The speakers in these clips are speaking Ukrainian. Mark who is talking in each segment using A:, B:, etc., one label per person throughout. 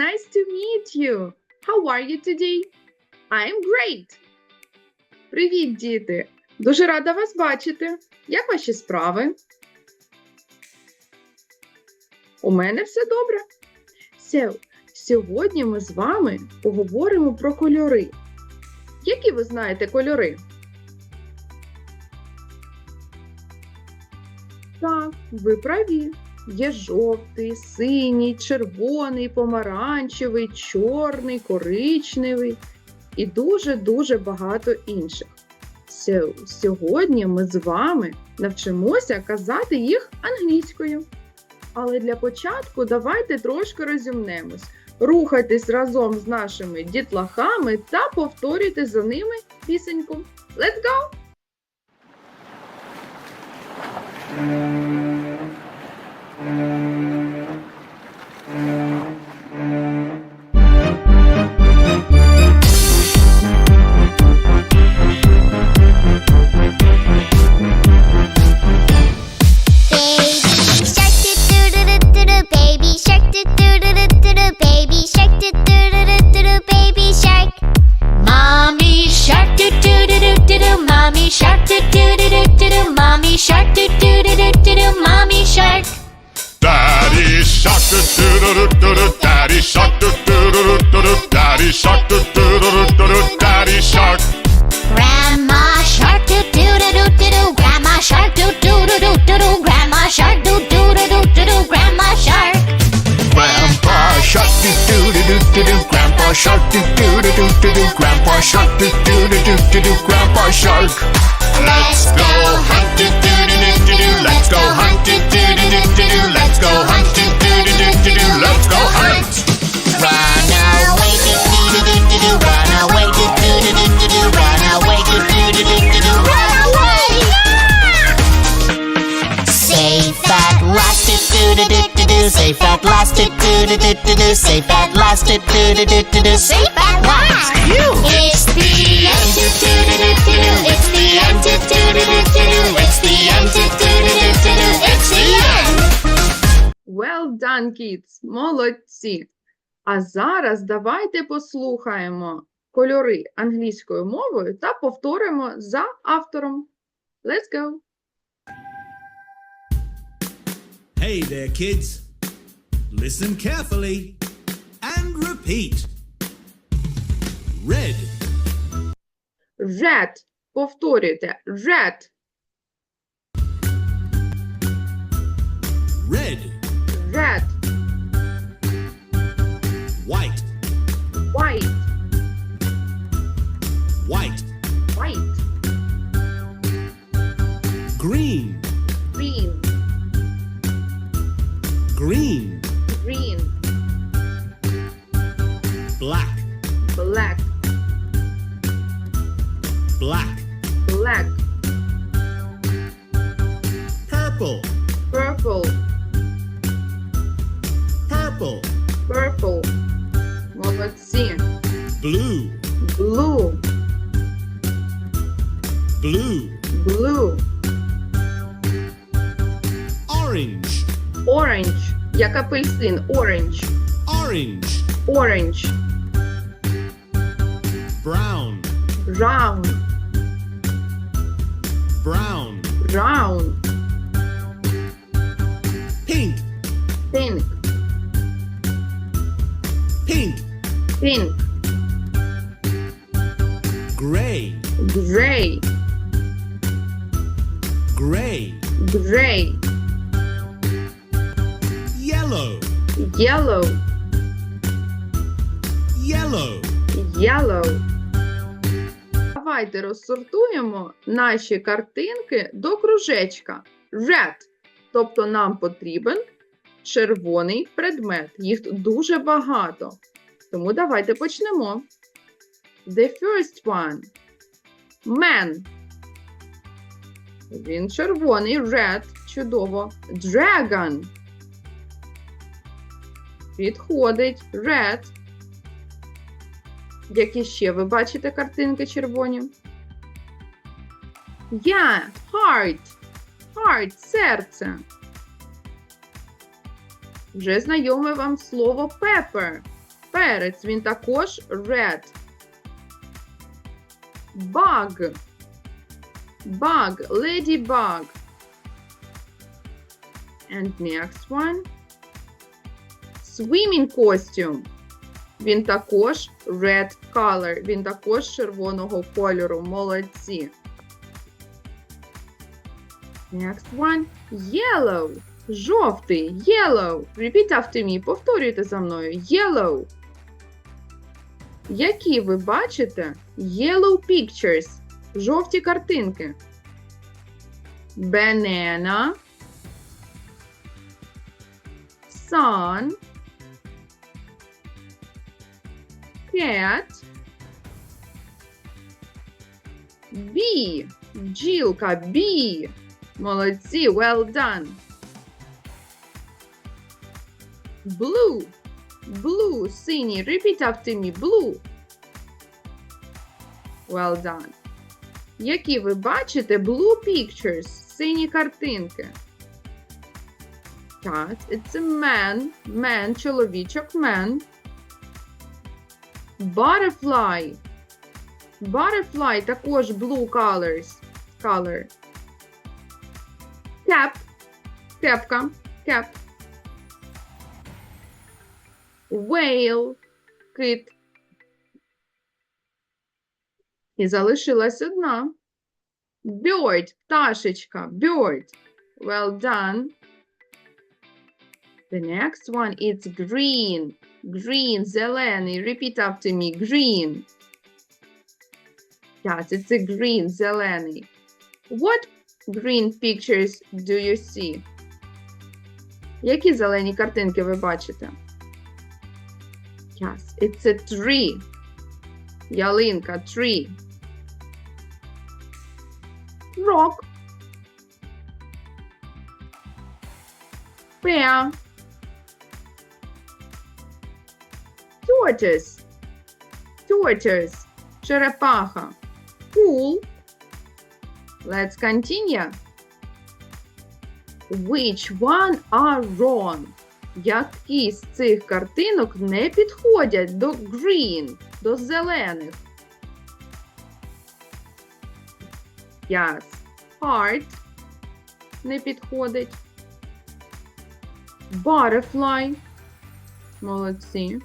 A: Nice to meet you. How are you today? I'm great. Привіт, діти! Дуже рада вас бачити. Як ваші справи? У мене все добре. So, сьогодні ми з вами поговоримо про кольори. Які ви знаєте кольори? Так, ви праві. Є жовтий, синій, червоний, помаранчевий, чорний, коричневий і дуже-дуже багато інших. Сьогодні ми з вами навчимося казати їх англійською. Але для початку давайте трошки розімнемось. Рухайтесь разом з нашими дітлахами та повторюйте за ними пісеньку. Let's go!
B: Do do do do do mommy shark.
C: Daddy shark do do do do do Daddy shark do do do do do Daddy shark do do do do do do Daddy shark.
B: Grandma shark do do do do do do grandma shark do do do do do do grandma shark do do do do do do grandma shark.
C: Grandpa shark do do do do do do Grandpa shark do do do do do do Grandpa shark do do do do do do Grandpa shark. Let's go hunt do do do do do do do do do
B: safe at last do do do do do do safe at last You. It's the end do do do do do do it's the end do do do do do do it's the end do do do do do do it's the end
A: Well done, kids! Молодці! А зараз давайте послухаємо кольори англійською мовою та повторимо за автором. Let's go!
D: Hey there, kids. Listen carefully and repeat. Red,
A: Red. Повторюйте. Red.
D: red, purple,
A: Purple.
D: purple,
A: Purple. Молодці.
D: blue,
A: Blue.
D: blue,
A: Blue.
D: orange,
A: Orange. Як апельсин. Orange.
D: orange,
A: Orange.
D: brown,
A: Brown.
D: brown,
A: Brown.
D: Pink.
A: pink,
D: Pink. gray,
A: Gray.
D: gray,
A: Gray.
D: yellow,
A: Yellow.
D: yellow,
A: Yellow. Давайте розсортуємо наші картинки до кружечка. Red. Тобто нам потрібен червоний предмет. Їх дуже багато. Тому давайте почнемо. The first one. Man. Він червоний, red. Чудово. Dragon. Підходить. Red. Які ще ви бачите картинки червоні? Я, heart. Heart, серце. Вже знайоме вам слово pepper. Перець, він також red. Bug. Bug, ladybug. And next one. Swimming costume. Він також red color. Він також червоного кольору. Молодці. Next one. Yellow. Жовтий. Yellow. Repeat after me. Повторюйте за мною. Yellow. Які ви бачите? Yellow pictures. Жовті картинки. Banana. Sun. Cat. Bee. Бджілка. Bee. Молодці. Well done. Blue. Blue. Синій. Repeat after me. Blue. Well done. Які ви бачите blue pictures, сині картинки? Так, it's a man, man, чоловічок, man. Butterfly. Butterfly також blue colors. Color. Cap. Кепка. Cap. Whale. Кит. І залишилась одна. Bird, пташечка, bird. Well done. The next one is green. Green, зелений. Repeat after me. Green. Yes, it's a green, зелений. What green pictures do you see? Які зелені картинки ви бачите? Yes, it's a tree. Ялинка, tree. Rock. Bear. Tortoise. Tortoise. Черепаха. Pool. Let's continue. Which one are wrong? Які з цих картинок не підходять до green, до зелених? Yes. Heart не підходить. Butterfly. Молодці.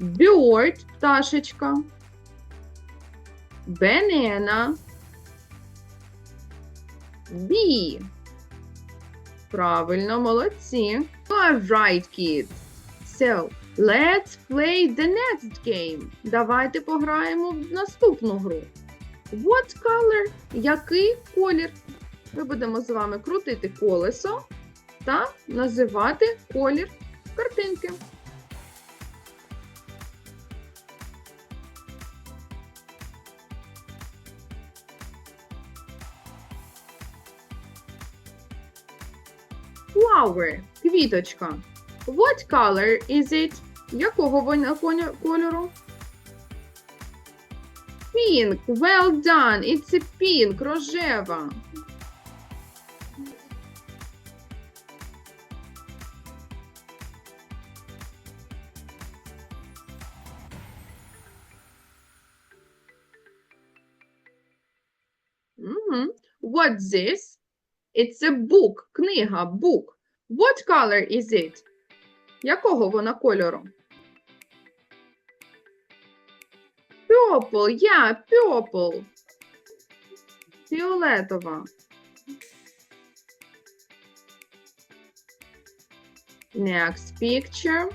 A: Bird – пташечка. Banana. Bee. Правильно, молодці. Are right, kids. So, let's play the next game. Давайте пограємо в наступну гру. What color? Який колір? Ми будемо з вами крутити колесо та називати колір картинки. Flower – квіточка. What color is it? Якого вона кольору? Pink. Well done. It's a pink. Рожева. Мгм. What's this? It's a book. Книга. Book. What color is it? Якого вона кольору? Purple. Yeah, purple. Фіолетова. Next picture.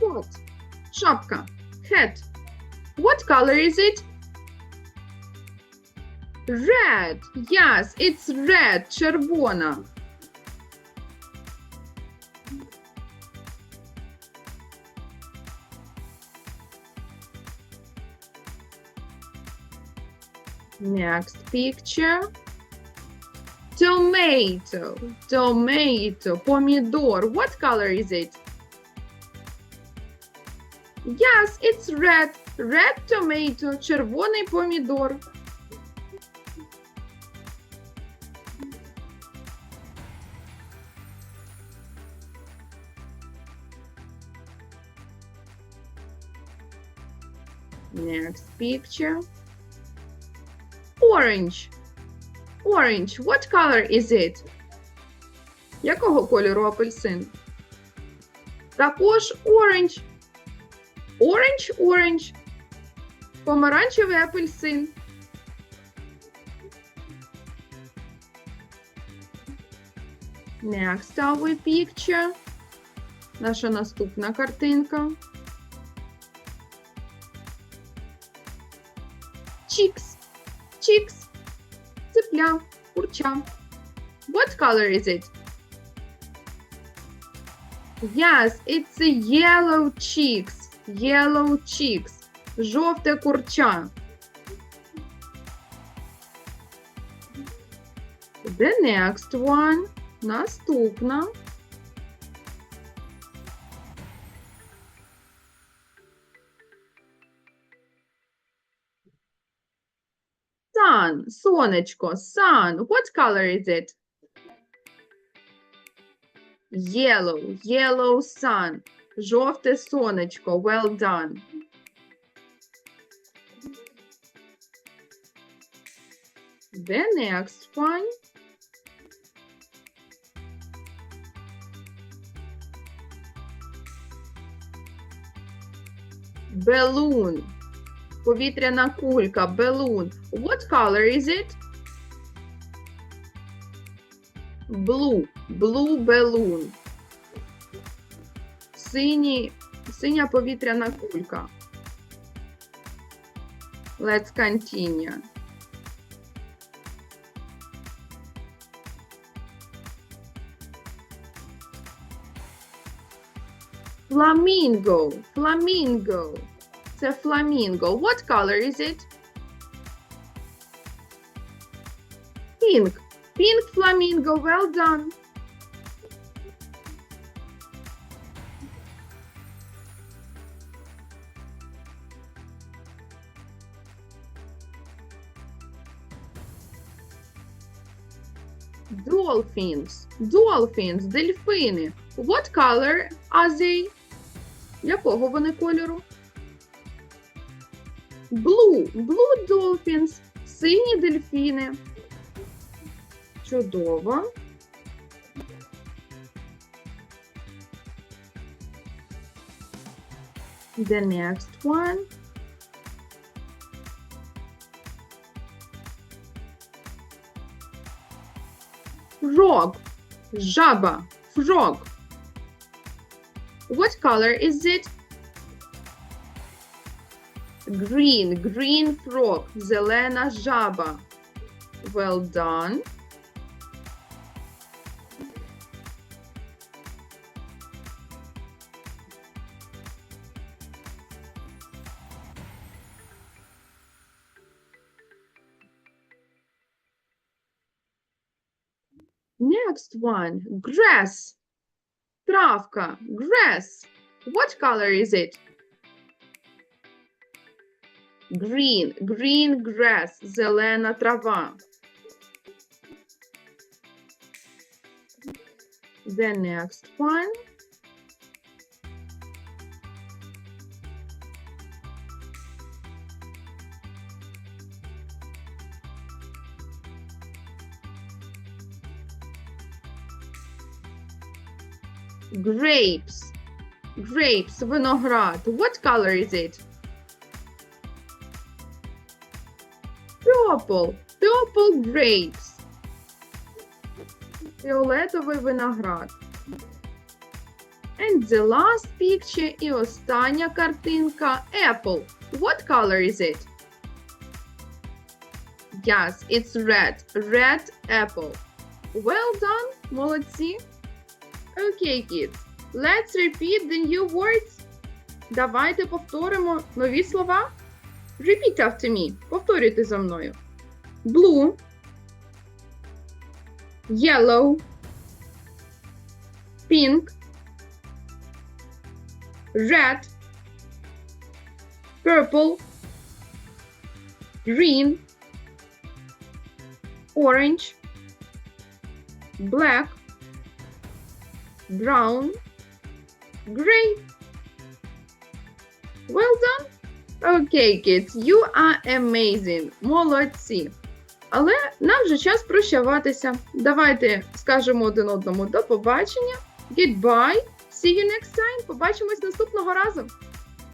A: Hat. Шапка. Hat. What color is it? Red. Yes, it's red. Червона. Next picture. Tomato. Tomato. Помідор. What color is it? Yes, it's red. Red tomato. Червоний помідор. Next picture. Orange. Orange. What color is it? Якого кольору апельсин? Також orange. Orange, orange. Помаранчевий апельсин. Next our picture. Наша наступна картинка. Chicks. Chicks. Цепля. Курча. What color is it? Yes, it's a yellow chicks. Yellow chicks. Жовте курча. The next one. Наступна. Sun, сонечко, sun. What color is it? Yellow, yellow sun. Жовте сонечко. Well done. The next one. Balloon. Повітряна кулька. Balloon. What color is it? Blue. Blue balloon. Синій, синя повітряна кулька. Let's continue. Flamingo. Flamingo. Це flamingo. What color is it? Pink. Pink flamingo. Well done. Dolphins. Dolphins. Дельфини. What color are they? Якого вони кольору? Blue. Blue dolphins. Сині дельфіни. Чудово. The next one. Frog. Жаба. Frog. What color is it? Green, green frog, зелена жаба. Well done. Next one, grass. Травка, grass. What color is it? Green, green grass, зелена трава. The next one. Grapes. Grapes, виноград. What color is it? Purple. Purple grapes. Фіолетовий виноград. And the last picture і остання картинка Apple. What color is it? Yes, it's red. Red apple. Well done, молодці. Okay, kids. Let's repeat the new words. Давайте повторимо нові слова. Repeat after me. Повторюйте за мною. Blue. Yellow. Pink. Red. Purple. Green. Orange. Black. Brown. Gray. Well done. Окей, kids, you are amazing. Молодці. Але нам вже час прощаватися. Давайте скажемо один одному до побачення. Goodbye. See you next time. Побачимось наступного разу.